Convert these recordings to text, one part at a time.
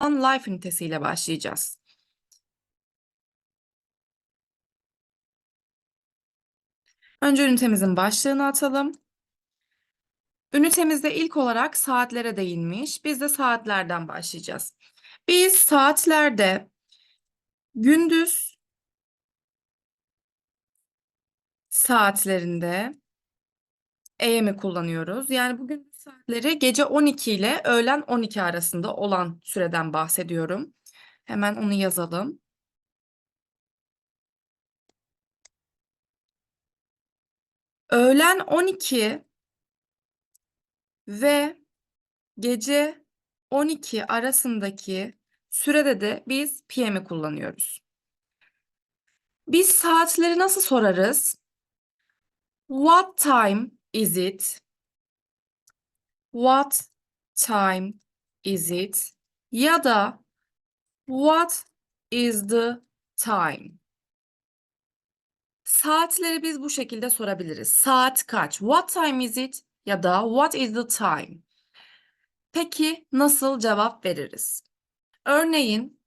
life ünitesiyle başlayacağız. Önce ünitemizin başlığını atalım. Ünitemizde ilk olarak saatlere değinmiş. Biz de saatlerden başlayacağız. Biz saatlerde gündüz saatlerinde AM'i kullanıyoruz. Yani bugün saatleri gece 12 ile öğlen 12 arasında olan süreden bahsediyorum. Hemen onu yazalım. Öğlen 12 ve gece 12 arasındaki sürede de biz PM'i kullanıyoruz. Biz saatleri nasıl sorarız? What time is it? What time is it? Ya da What is the time? Saatleri biz bu şekilde sorabiliriz. Saat kaç? What time is it? Ya da What is the time? Peki nasıl cevap veririz? Örneğin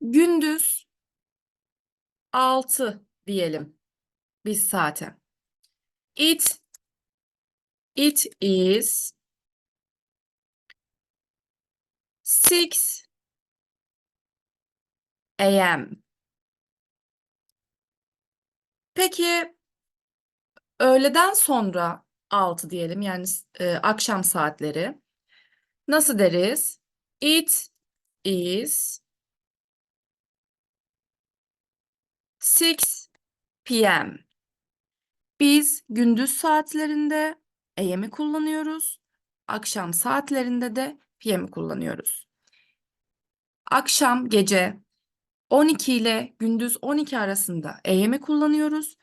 gündüz 6 diyelim biz saate. It it is 6 a.m. Peki öğleden sonra 6 diyelim yani e, akşam saatleri. Nasıl deriz? It is 6 p.m. Biz gündüz saatlerinde AM'i kullanıyoruz. Akşam saatlerinde de PM'i kullanıyoruz. Akşam gece 12 ile gündüz 12 arasında AM'i kullanıyoruz.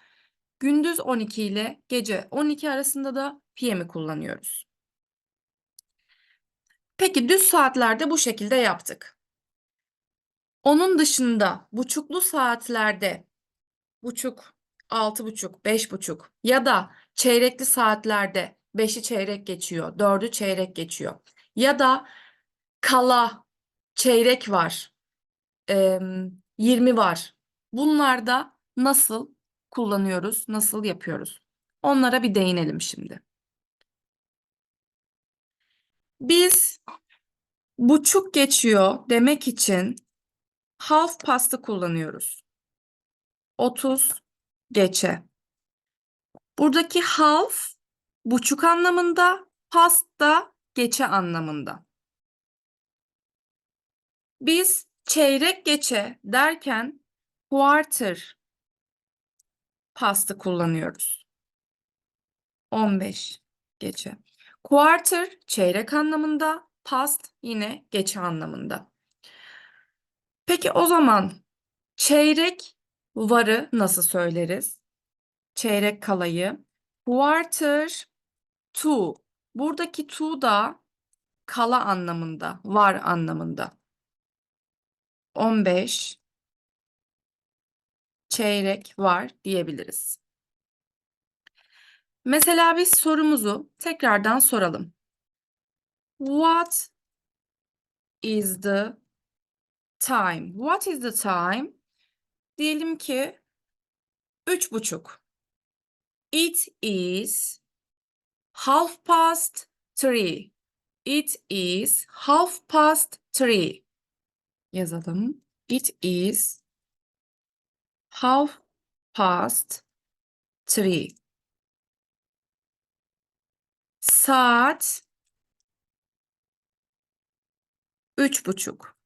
Gündüz 12 ile gece 12 arasında da PM'i kullanıyoruz. Peki düz saatlerde bu şekilde yaptık. Onun dışında buçuklu saatlerde buçuk, altı buçuk, beş buçuk ya da çeyrekli saatlerde beşi çeyrek geçiyor, dördü çeyrek geçiyor. Ya da kala çeyrek var, em, 20 var. Bunlarda nasıl kullanıyoruz, nasıl yapıyoruz? Onlara bir değinelim şimdi. Biz buçuk geçiyor demek için half past'ı kullanıyoruz. 30 geçe. Buradaki half buçuk anlamında, past da geçe anlamında. Biz çeyrek geçe derken quarter past'ı kullanıyoruz. 15 geçe. Quarter çeyrek anlamında, past yine geçe anlamında. Peki o zaman çeyrek varı nasıl söyleriz? Çeyrek kalayı. Quarter to. Buradaki to da kala anlamında, var anlamında. 15 çeyrek var diyebiliriz. Mesela biz sorumuzu tekrardan soralım. What is the time? What is the time? Diyelim ki üç buçuk. It is half past three. It is half past three. Yazalım. It is half past three. Saat üç buçuk.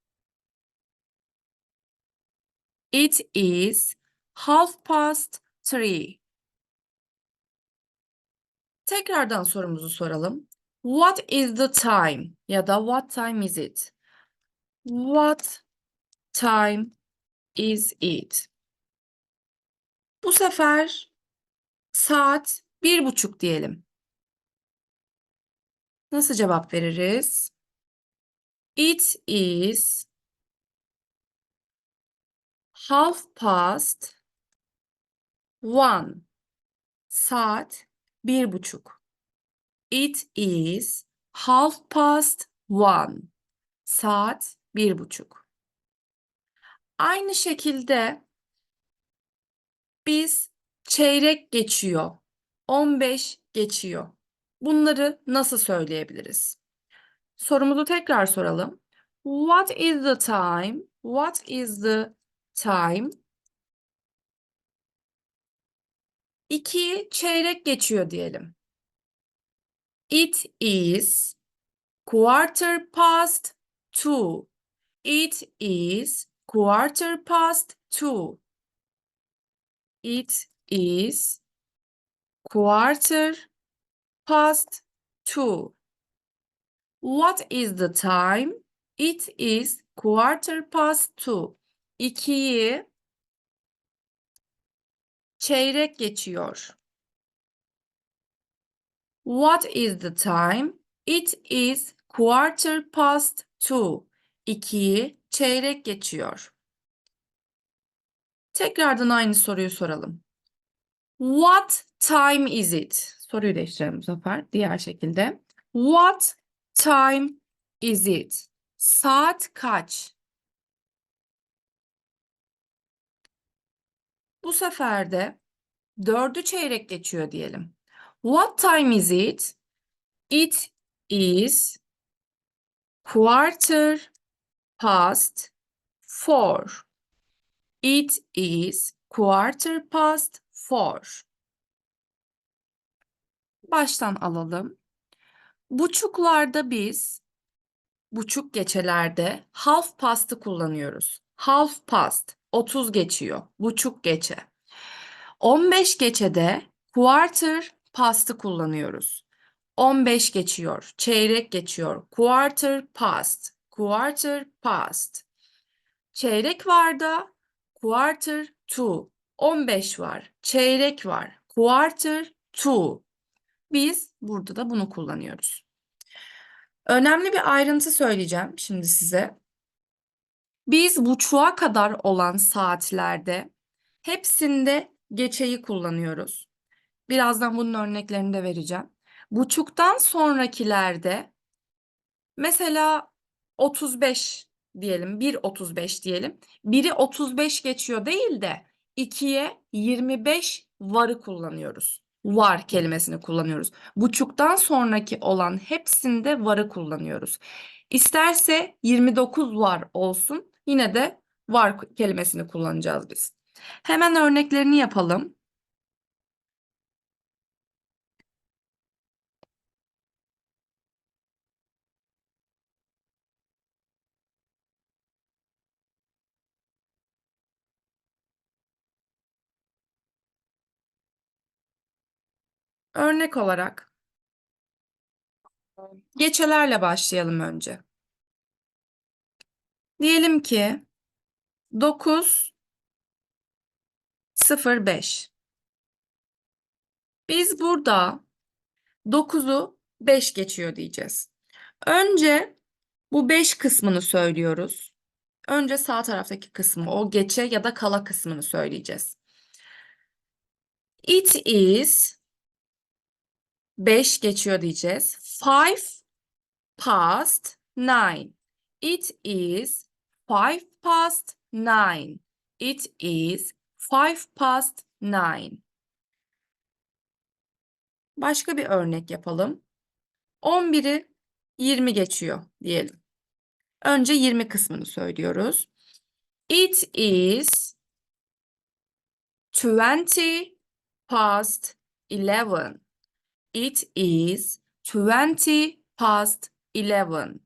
It is half past three. Tekrardan sorumuzu soralım. What is the time? Ya da what time is it? What time is it? Bu sefer saat bir buçuk diyelim. Nasıl cevap veririz? It is half past one. Saat bir buçuk. It is half past one. Saat bir buçuk. Aynı şekilde biz çeyrek geçiyor, 15 geçiyor. Bunları nasıl söyleyebiliriz? Sorumuzu tekrar soralım. What is the time? What is the time? 2 çeyrek geçiyor diyelim. It is quarter past two. It is quarter past two. It is quarter past two. What is the time? It is quarter past two. İkiyi çeyrek geçiyor. What is the time? It is quarter past two. İkiyi çeyrek geçiyor. Tekrardan aynı soruyu soralım. What time is it? Soruyu değiştirelim bu sefer diğer şekilde. What time is it? Saat kaç? Bu sefer de dördü çeyrek geçiyor diyelim. What time is it? It is quarter past four. It is quarter past four. Baştan alalım. Buçuklarda biz buçuk geçelerde half past'ı kullanıyoruz. Half past 30 geçiyor. Buçuk geçe. 15 geçede quarter past'ı kullanıyoruz. 15 geçiyor. Çeyrek geçiyor. Quarter past. Quarter past. Çeyrek var da quarter to. 15 var. Çeyrek var. Quarter to. Biz burada da bunu kullanıyoruz. Önemli bir ayrıntı söyleyeceğim şimdi size. Biz buçuğa kadar olan saatlerde hepsinde geçeyi kullanıyoruz. Birazdan bunun örneklerini de vereceğim. Buçuktan sonrakilerde mesela 35 diyelim, 1.35 diyelim. Biri 35 geçiyor değil de 2'ye 25 varı kullanıyoruz. Var kelimesini kullanıyoruz. Buçuktan sonraki olan hepsinde varı kullanıyoruz. İsterse 29 var olsun yine de var kelimesini kullanacağız biz. Hemen örneklerini yapalım. Örnek olarak geçelerle başlayalım önce. Diyelim ki 9 0 5. Biz burada 9'u 5 geçiyor diyeceğiz. Önce bu 5 kısmını söylüyoruz. Önce sağ taraftaki kısmı, o geçe ya da kala kısmını söyleyeceğiz. It is 5 geçiyor diyeceğiz. 5 past 9. It is 5 past 9. It is 5 past 9. Başka bir örnek yapalım. 11'i 20 geçiyor diyelim. Önce 20 kısmını söylüyoruz. It is 20 past 11. It is 20 past 11.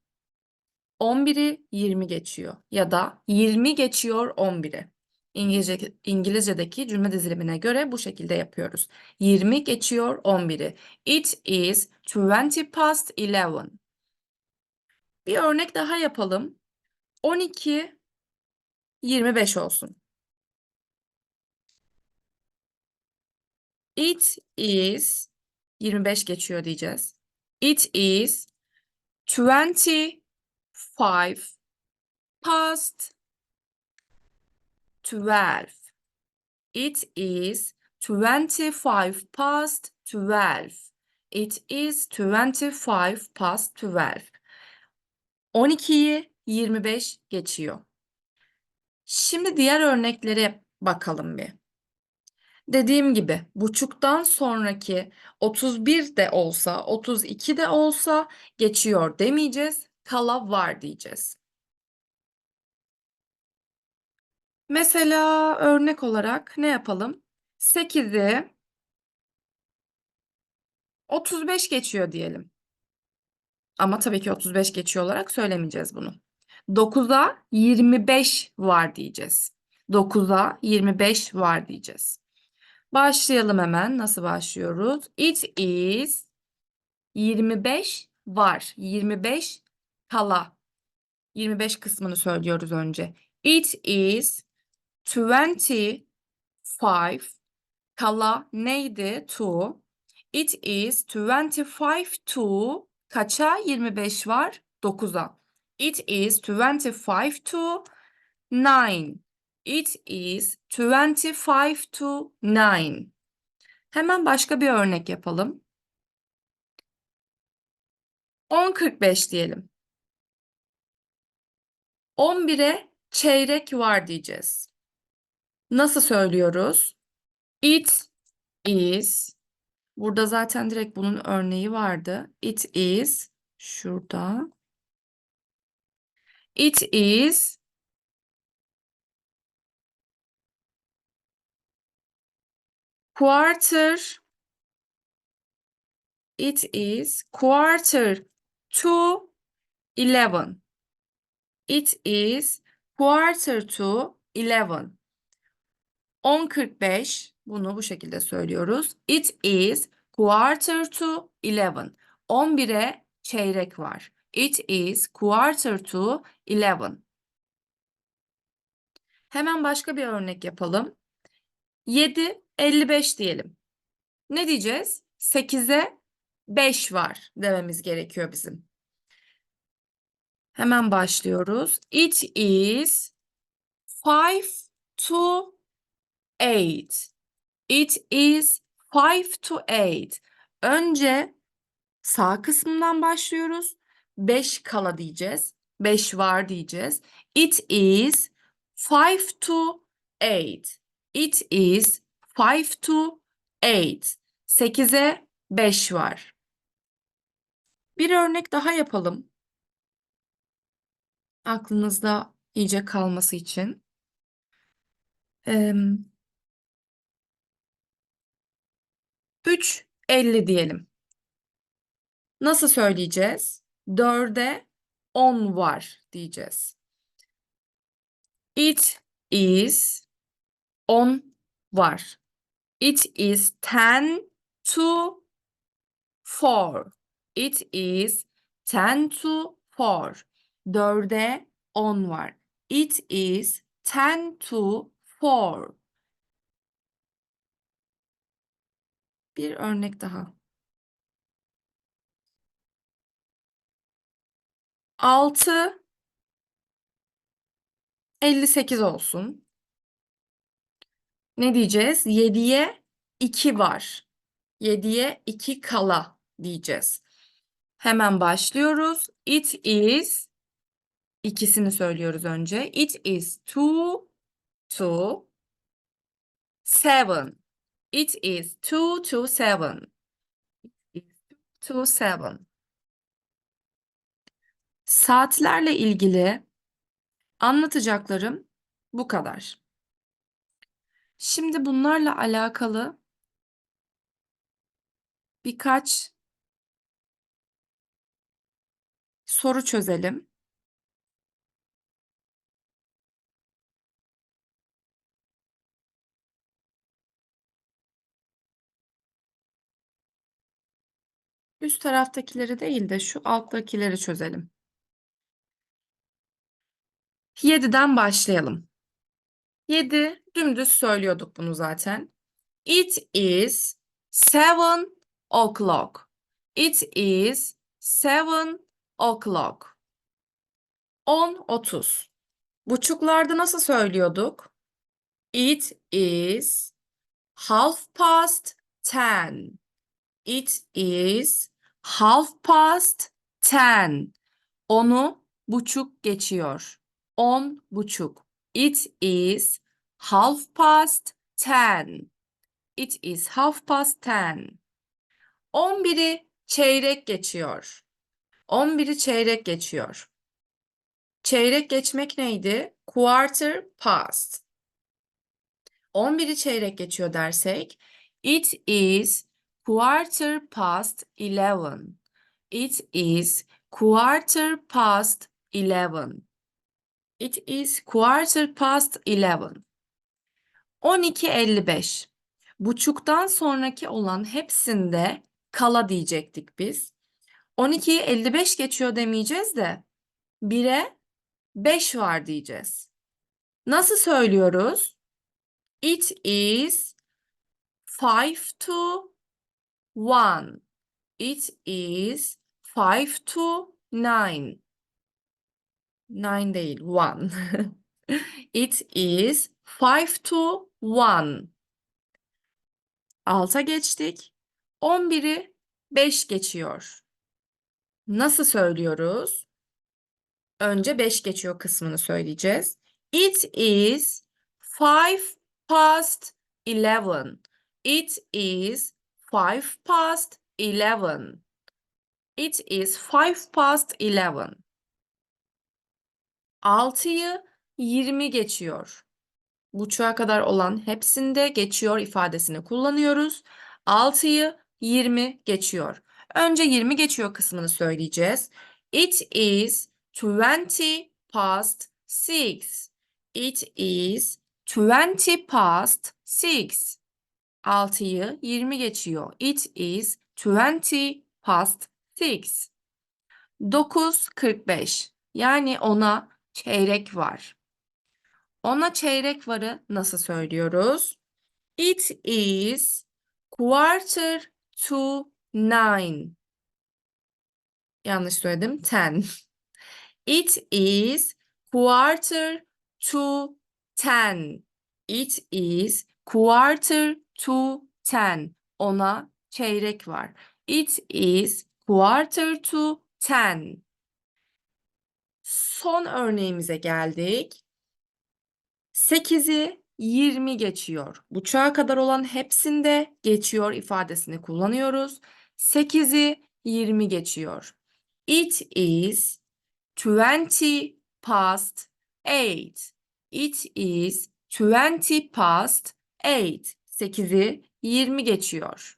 11'i 20 geçiyor ya da 20 geçiyor 11'i. İngilizce, İngilizce'deki cümle dizilimine göre bu şekilde yapıyoruz. 20 geçiyor 11'i. It is 20 past 11. Bir örnek daha yapalım. 12 25 olsun. It is 25 geçiyor diyeceğiz. It is 25 past 12. It is 25 past 12. It is 25 past 12. 12'yi 25 geçiyor. Şimdi diğer örneklere bakalım bir. Dediğim gibi buçuktan sonraki 31 de olsa 32 de olsa geçiyor demeyeceğiz. Kala var diyeceğiz. Mesela örnek olarak ne yapalım? 8'i 35 geçiyor diyelim. Ama tabii ki 35 geçiyor olarak söylemeyeceğiz bunu. 9'a 25 var diyeceğiz. 9'a 25 var diyeceğiz. Başlayalım hemen. Nasıl başlıyoruz? It is 25 var. 25 kala. 25 kısmını söylüyoruz önce. It is 25 kala neydi? To. It is 25 to kaça 25 var? 9'a. It is 25 to 9. It is 25 to 9. Hemen başka bir örnek yapalım. 10.45 diyelim. 11'e çeyrek var diyeceğiz. Nasıl söylüyoruz? It is Burada zaten direkt bunun örneği vardı. It is şurada. It is quarter It is quarter to 11. It is quarter to 11. 10.45 bunu bu şekilde söylüyoruz. It is quarter to 11. 11'e çeyrek var. It is quarter to 11. Hemen başka bir örnek yapalım. 7.55 diyelim. Ne diyeceğiz? 8'e 5 var dememiz gerekiyor bizim. Hemen başlıyoruz. It is 5 to 8. It is 5 to 8. Önce sağ kısmından başlıyoruz. 5 kala diyeceğiz. 5 var diyeceğiz. It is 5 to 8. It is 5 to 8. 8'e 5 var. Bir örnek daha yapalım. Aklınızda iyice kalması için. Eee 3.50 diyelim. Nasıl söyleyeceğiz? 4'e 10 var diyeceğiz. It is 10 var. It is 10 to 4. It is 10 to 4. 4'e 10 var. It is 10 to 4. Bir örnek daha. 6 58 olsun. Ne diyeceğiz? 7'ye 2 var. 7'ye 2 kala diyeceğiz. Hemen başlıyoruz. It is ikisini söylüyoruz önce. It is 2 to 7. It is 2 to 7. It is 2 to 7. Saatlerle ilgili anlatacaklarım bu kadar. Şimdi bunlarla alakalı birkaç soru çözelim. Üst taraftakileri değil de şu alttakileri çözelim. 7'den başlayalım. 7 dümdüz söylüyorduk bunu zaten. It is seven o'clock. It is seven o'clock. 10 30. Buçuklarda nasıl söylüyorduk? It is half past ten. It is half past ten. Onu buçuk geçiyor. On buçuk. It is half past ten. It is half past ten. On biri çeyrek geçiyor. On biri çeyrek geçiyor. Çeyrek geçmek neydi? Quarter past. 11'i çeyrek geçiyor dersek it is quarter past 11. It is quarter past 11. It is quarter past 11. 12.55. Buçuktan sonraki olan hepsinde kala diyecektik biz. 12'yi 55 geçiyor demeyeceğiz de 1'e 5 var diyeceğiz. Nasıl söylüyoruz? It is five to one. It is five to nine. Nine değil, one. It is five to one. Alta geçtik. 11'i 5 geçiyor. Nasıl söylüyoruz? Önce 5 geçiyor kısmını söyleyeceğiz. It is five past eleven. It is five past eleven. It is five past eleven. Altıyı 20 geçiyor. Buçuğa kadar olan hepsinde geçiyor ifadesini kullanıyoruz. Altıyı 20 geçiyor. Önce 20 geçiyor kısmını söyleyeceğiz. It is 20 past six. It is 20 past six. 6'yı 20 geçiyor. It is 20 past six. 9.45 yani ona çeyrek var. Ona çeyrek varı nasıl söylüyoruz? It is quarter to nine. Yanlış söyledim. Ten. It is quarter to ten. It is quarter to ten. Ona çeyrek var. It is quarter to ten. Son örneğimize geldik. 8'i 20 geçiyor. Buçuğa kadar olan hepsinde geçiyor ifadesini kullanıyoruz. 8'i 20 geçiyor. It is 20 past 8. It is 20 past 8. 8'i 20 geçiyor.